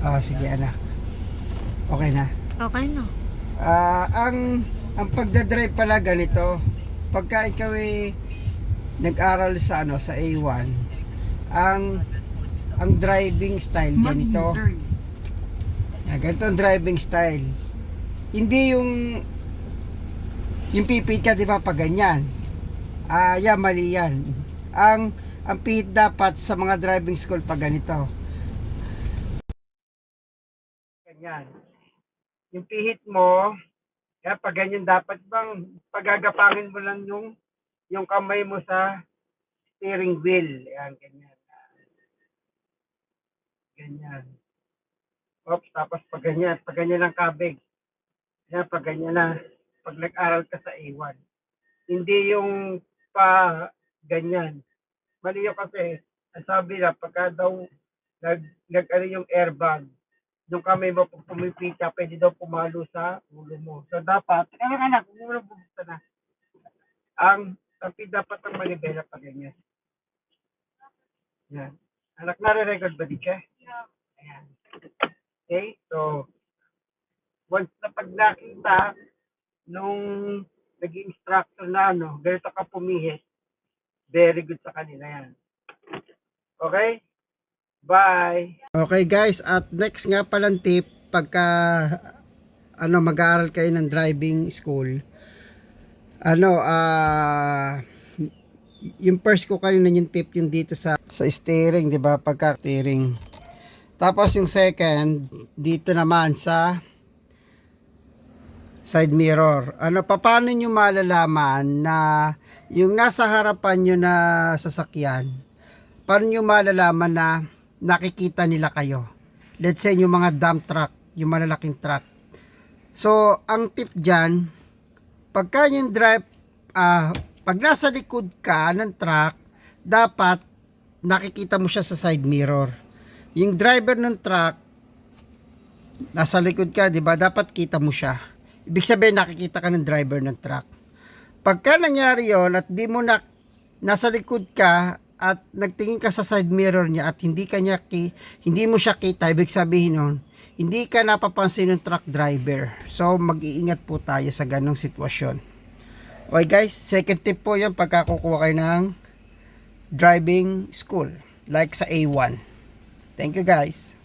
Ah, sige anak. Okay na. Okay na. Ah, ang ang pagdadrive pala ganito. Pagka ikaw ay nag-aral sa ano sa A1, ang ang driving style ganito. Ah, ganito ang driving style. Hindi yung yung pipit ka di ba pag ganyan. Ah, yeah, mali yan. Ang ang pihit dapat sa mga driving school pag ganito. Ganyan. Yung pihit mo, kaya pag ganyan dapat bang pagagapangin mo lang yung yung kamay mo sa steering wheel. Yan, ganyan. Ganyan. Oops, tapos pag ganyan, pag ganyan ang kabig. Yan, pag ganyan na, pag nag-aral ka sa A1. Hindi yung pa ganyan. Mali yun kasi, ang sabi na, pagka daw nag, nag ano yung airbag, mo pag pumipita, pwede daw pumalo sa ulo mo. So dapat, kaya anak, kung mo na, ang tapi dapat ang manibela pa ganyan. Yan. Anak, nare-record ba di ka? Ayan. Okay, so, once na pag nakita nung naging instructor na ano, ganito ka pumihit, very good sa kanila yan. Okay? Bye! Okay guys, at next nga palang tip, pagka ano mag-aaral kayo ng driving school, ano, ah yung first ko kanina yung tip yung dito sa sa steering, 'di ba? Pagka steering. Tapos yung second dito naman sa side mirror. Ano pa paano niyo malalaman na yung nasa harapan niyo na sasakyan? Paano niyo malalaman na nakikita nila kayo? Let's say yung mga dump truck, yung malalaking truck. So, ang tip diyan, pagka yung drive ah pag nasa likod ka ng truck, dapat nakikita mo siya sa side mirror. Yung driver ng truck, nasa likod ka, di ba? Dapat kita mo siya. Ibig sabihin, nakikita ka ng driver ng truck. Pagka nangyari yon at di mo na, nasa likod ka at nagtingin ka sa side mirror niya at hindi ka niya ki, hindi mo siya kita, ibig sabihin nun, hindi ka napapansin ng truck driver. So, mag-iingat po tayo sa ganong sitwasyon. Okay guys, second tip po yan pagka kukuha kayo ng driving school like sa A1. Thank you guys.